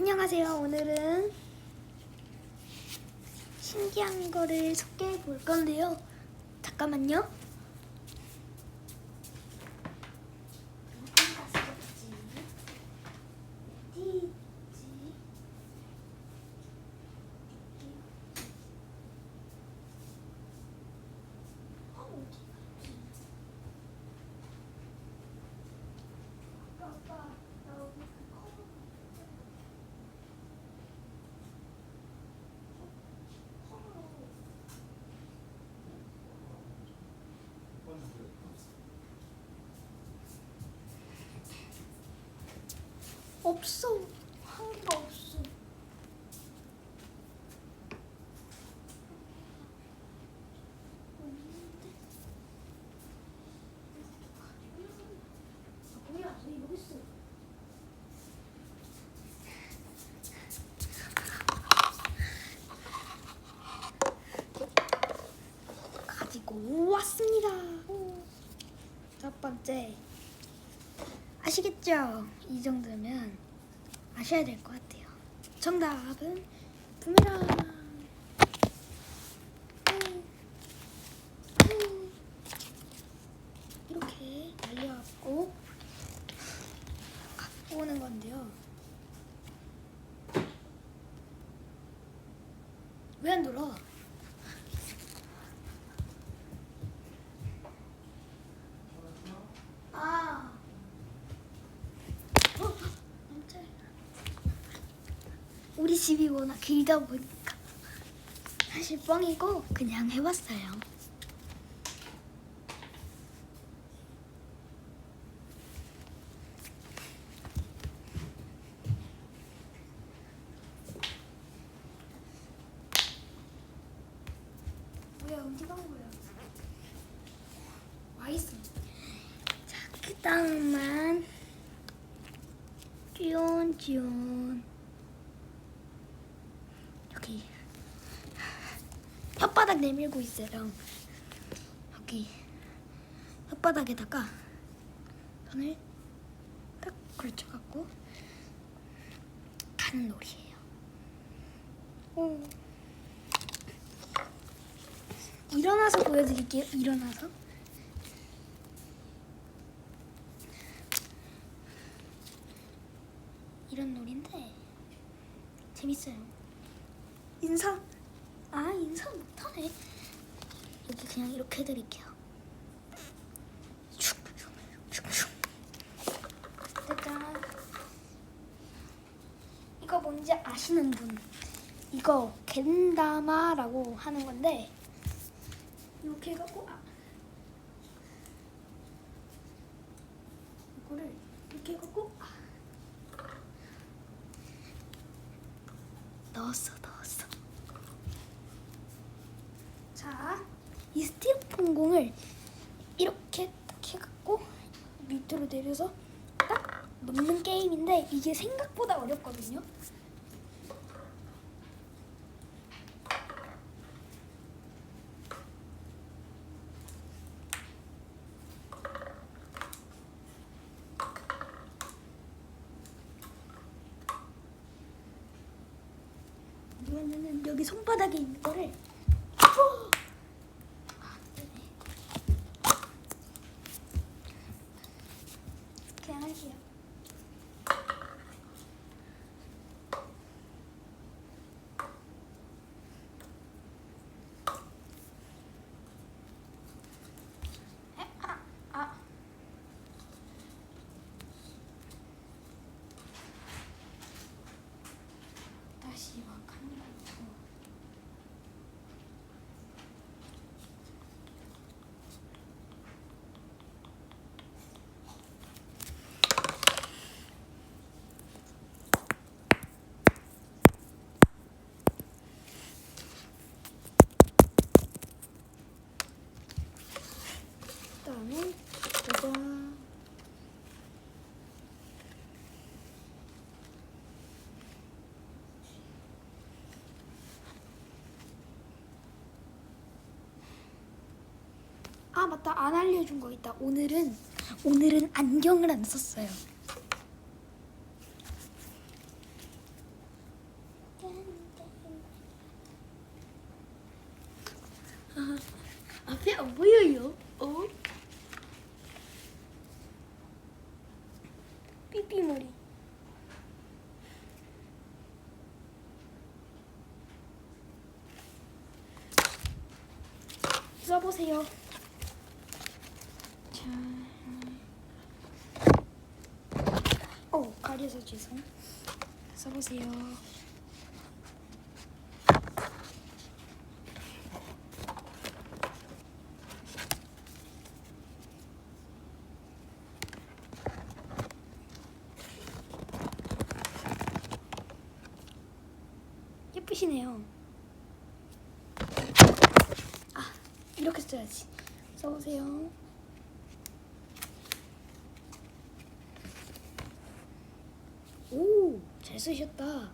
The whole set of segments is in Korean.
안녕하세요. 오늘은 신기한 거를 소개해 볼 건데요. 잠깐만요. 어디 갔었지? 어디 있지? 어, 어디 갔지? 아빠, 나 여기 그 커버 없어. 한 개가 없어. 왔습니다. 첫 번째 아시겠죠? 이 정도면 아셔야 될 것 같아요. 정답은 부메랑. 이렇게 날려갖고 갖고 오는 건데요. 왜 안 돌아? 아. 어, 깜짝이야. 우리 집이 워낙 길다 보니까 사실 뻥이고 그냥 해봤어요. 뭐야 어디 간 거야? 와 있어. 자 그 다음만 찌온찌온 여기 내밀고 있어요. 여기 혓바닥에다가 손을 딱 걸쳐갖고 가는 놀이에요. 오. 일어나서 보여드릴게요. 일어나서. 이런 놀인데 재밌어요. 인사. 아 인사 못하네. 여기 그냥 이렇게 해드릴게요. 짜잔. 이거 뭔지 아시는 분? 이거 겐다마라고 하는 건데 이렇게 해갖고 아. 이거를 이렇게 해갖고 아. 넣었어 넣었어 자 이 공을 이렇게 딱 해갖고 밑으로 내려서 딱 넣는 게임인데 이게 생각보다 어렵거든요. 여기 손바닥에 있는 거를 어! 아, 안 되네. 그냥 할게요. 에, 아, 아. 다 맞다 안 알려준 거 있다. 오늘은 오늘은 안경을 안 썼어요. 아, 앞에 안 보여요? 어? 삐삐머리. 써보세요. 가려서 죄송. 써보세요. 예쁘시네요. 아, 이렇게 써야지. 써보세요. 오, 잘 쓰셨다.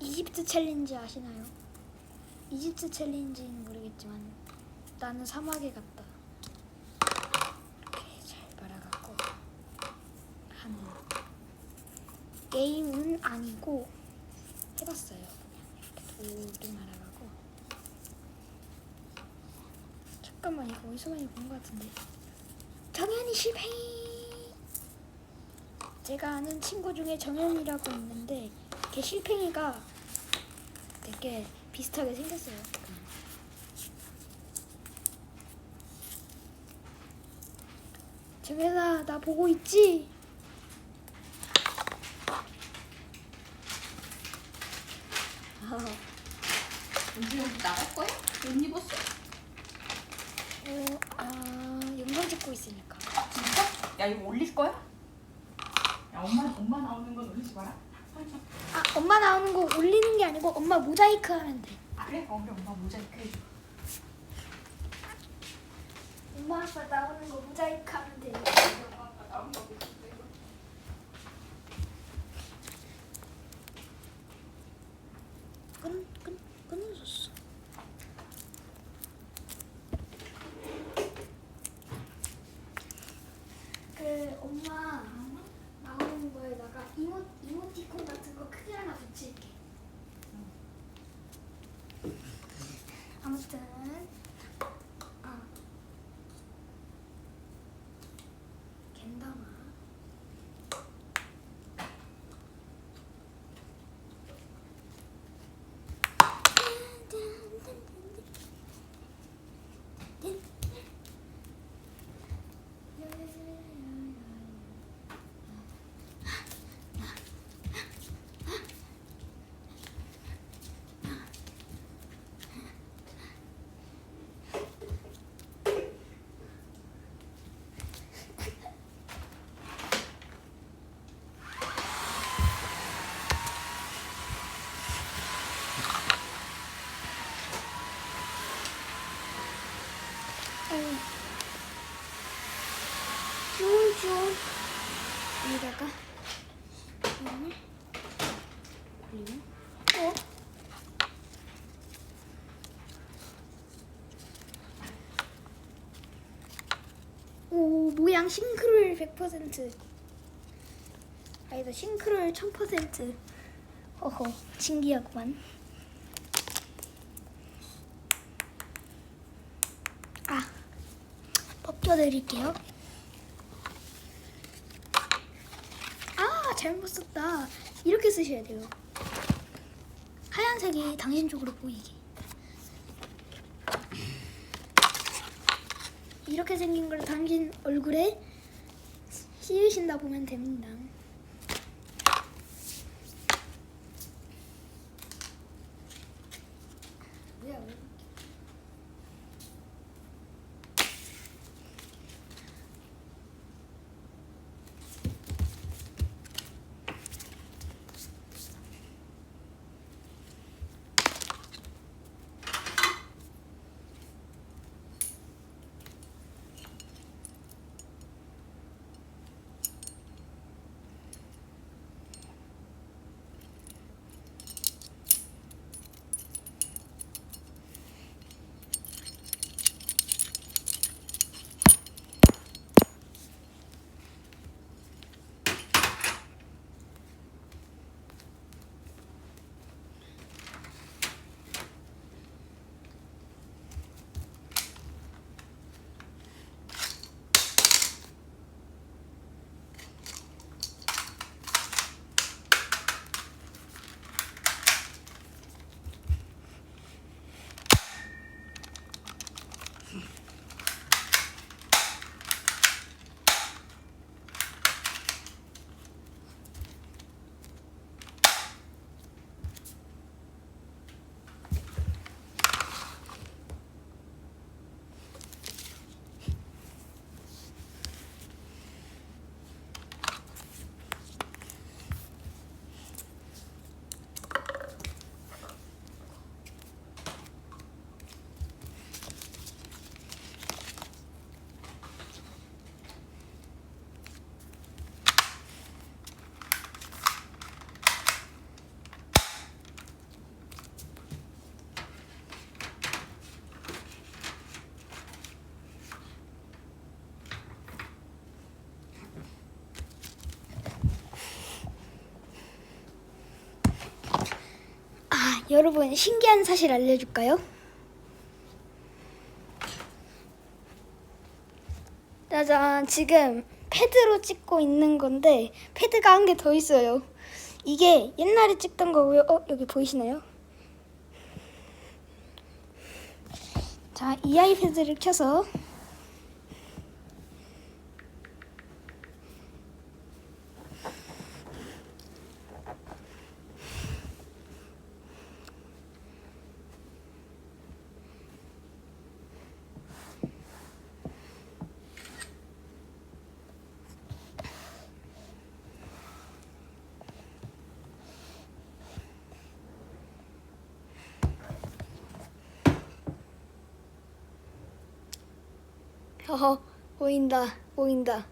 이집트 챌린지 아시나요? 이집트 챌린지는 모르겠지만 나는 사막에 갔다. 이렇게 잘 말아갖고 하는 게임은 아니고 해봤어요. 그냥 이렇게 돌을 말아가고 잠깐만 이거 어디서 많이 본 것 같은데 정현이 실패. 제가 아는 친구 중에 정현이라고 있는데 걔 실팽이가 되게 비슷하게 생겼어요. 정현아 나 보고 있지? 언제 나갈 거야? 옷 입었어? 어, 아 영상 찍고 있으니까. 진짜? 야 이거 올릴 거야? 야 엄마 엄마 나오는 건 올리지 마라. 아 엄마 나오는 거 올리는 게 아니고 엄마 모자이크 하면 돼. 아 그래? 어 그래 엄마 모자이크 해줘. 엄마 아빠 나오는 거 모자이크 하면 돼. 엄마 나온 거 보고 이거. 끈, 끈, 끊어졌어. 그 엄마 나오는 거에다가 이모 이모티콘 같은 거 크게 하나 붙일게. 아무튼 아 겐다마. 쭈쭈 여기다가 올리면 어? 오 모양 싱크로율 100% 아니다 싱크로율 1000% 어허 신기하구만. 아 벗겨드릴게요 아 잘못 썼다. 이렇게 쓰셔야 돼요. 하얀색이 당신 쪽으로 보이게. 이렇게 생긴 걸 당신 얼굴에 씌우신다 보면 됩니다. 뭐야 여러분 신기한 사실 알려줄까요? 짜잔 지금 패드로 찍고 있는 건데 패드가 한 개 더 있어요. 이게 옛날에 찍던 거고요. 어 여기 보이시나요? 자, 이 아이패드를 켜서 허허 보인다 보인다